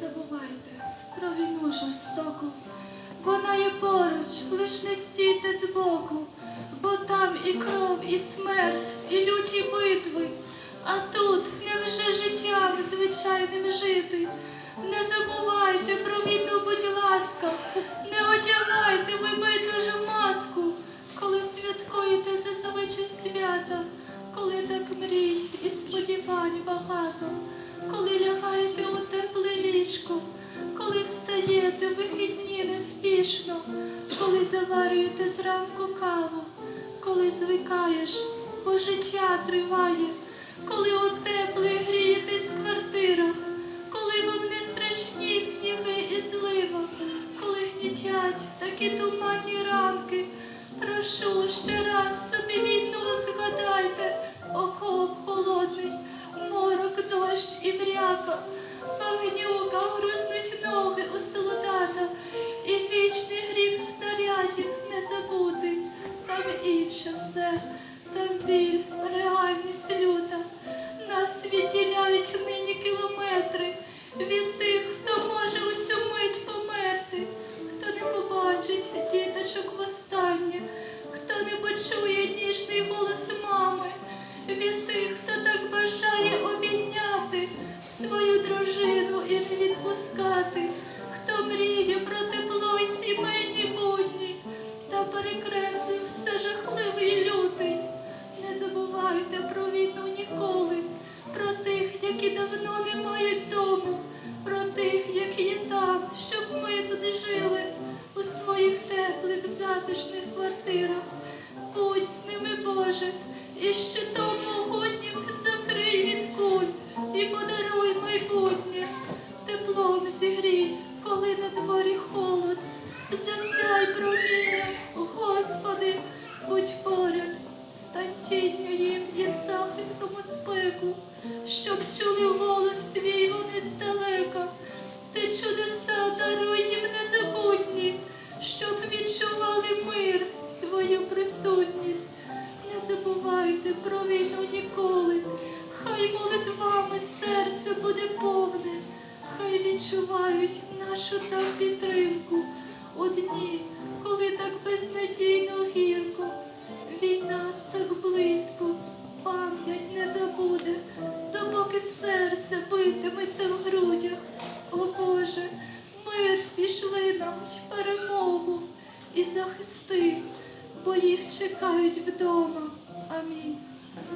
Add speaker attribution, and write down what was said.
Speaker 1: забувайте про війну жорстоку. Вона є поруч, лиш не стійте збоку, бо там і кров, і смерть, і люті битви. А тут невже життям звичайним жити. Не забувайте про війну, будь ласка, не одягайте ви байдужу маску, коли святкуєте зазвичай свята, коли так мрій і сподівань ліжко, коли встаєте в вихідні неспішно, коли заварюєте зранку каву, коли звикаєш, бо життя триває, коли у теплі грієтесь в квартирах, коли вам не страшні сніги і злива, коли гнітять такі туманні ранки. Прошу ще раз собі війну згадайте, окоп холодний, морок, дощ і мряка, не забути. Там інше все, там біль, реальність люта. Нас відділяють нині кілометри від тих, давно дому, про тих, які є там, щоб ми тут жили у своїх теплих затишних квартирах. Будь з ними, Боже, і щитом могутнім закрий від куль і подаруй майбутнє. Теплом зігрій, коли на дворі холод. Засяй проміння, у щоб чули голос твій вони здалека. Ти чудеса даруй їм незабутні, щоб відчували мир, твою присутність. Не забувайте про війну ніколи, хай молитвами серце буде повне, хай відчувають нашу там підтримку серце битиметься в грудях. О Боже, мир пішли нам в перемогу і захисти, бо їх чекають вдома. Амінь.